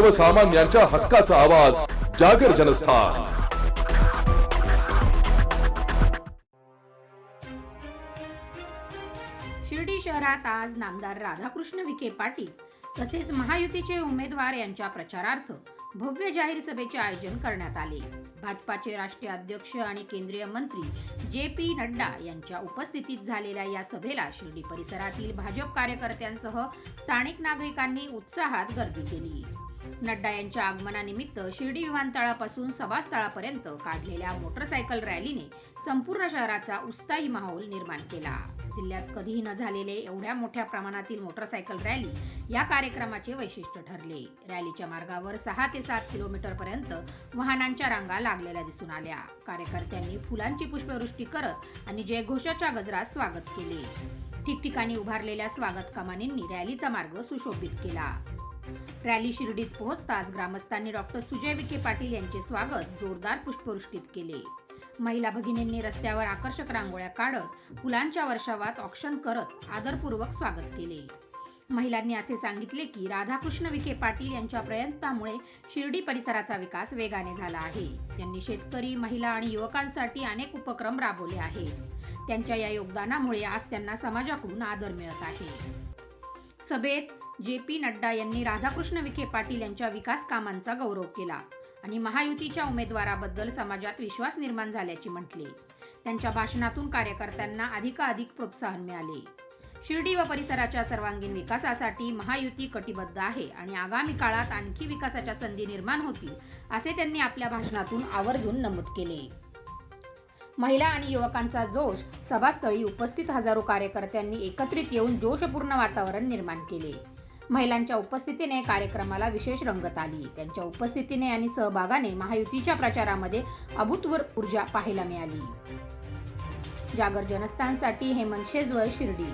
सर्वसामान्यांच्या हक्काचा आवाज जागर जनस्थान. शिर्डी शहरात आज नामदार राधाकृष्ण विखे पाटील तसेच महायुतीचे उमेदवार यांच्या प्रचारार्थ भव्य जाहीर सभेचे आयोजन करण्यात आले. भाजपाचे राष्ट्रीय अध्यक्ष आणि केंद्रीय मंत्री जे पी नड्डा यांच्या उपस्थितीत झालेल्या या सभेला शिर्डी परिसरातील भाजप कार्यकर्त्यांसह स्थानिक नागरिकांनी उत्साहात गर्दी केली. नड्डा यांच्या आगमनानिमित्त शिर्डी विमानतळापासून सभास्थळापर्यंत काढलेल्या मोटरसायकल रॅलीने संपूर्ण शहराचा उत्साही माहोल निर्माण केला. जिल्ह्यात कधीही न झालेले एवढ्या मोठ्या प्रमाणातील मोटरसायकल रॅली या कार्यक्रमाचे वैशिष्ट्य ठरले. रॅलीच्या मार्गावर सहा ते सात किलोमीटर पर्यंत वाहनांच्या रांगा लागलेल्या दिसून आल्या. कार्यकर्त्यांनी फुलांची पुष्पवृष्टी करत आणि जयघोषाच्या गजरात स्वागत केले. ठिकठिकाणी उभारलेल्या स्वागत कमानींनी रॅलीचा मार्ग सुशोभित केला. रॅली शिर्डीत पोहोचताच ग्रामस्थांनी डॉक्टर सुजय विखे पाटील यांचे स्वागत जोरदार पुष्पवृष्टीत केले. महिला भगिनींनी रस्त्यावर आकर्षक रांगोळ्या काढत फुलांच्या वर्षावात ऑक्शन करत आदरपूर्वक स्वागत केले. महिलांनी असे सांगितले की राधाकृष्ण विखे पाटील यांच्या प्रयत्नामुळे शिर्डी परिसराचा विकास वेगाने झाला आहे. त्यांनी शेतकरी महिला आणि युवकांसाठी अनेक उपक्रम राबवले आहेत. त्यांच्या या योगदानामुळे आज त्यांना समाजाकडून आदर मिळत आहे. सभेत जे पी नड्डा यांनी राधाकृष्ण विखे पाटील यांच्या विकास कामांचा गौरव केला आणि महायुतीच्या उमेदवाराबद्दल समाजात विश्वास निर्माण झाल्याचे म्हटले. त्यांच्या भाषणातून कार्यकर्त्यांना अधिकाधिक प्रोत्साहन मिळाले. शिर्डी व परिसराच्या सर्वांगीण विकासासाठी महायुती कटिबद्ध आहे आणि आगामी काळात आणखी विकासाच्या संधी निर्माण होतील असे त्यांनी आपल्या भाषणातून आवर्जून नमूद केले. महिला आणि युवकांचा जोश सभास्थळी उपस्थित हजारो कार्यकर्त्यांनी एकत्रित येऊन जोशपूर्ण वातावरण निर्माण केले. महिलांच्या उपस्थितीने कार्यक्रमाला विशेष रंगत आली. त्यांच्या उपस्थितीने आणि सहभागाने महायुतीच्या प्रचारामध्ये अभूतपूर्व ऊर्जा पाहायला मिळाली. जागर जनस्थानसाठी हेमंत शेजवळ शिर्डी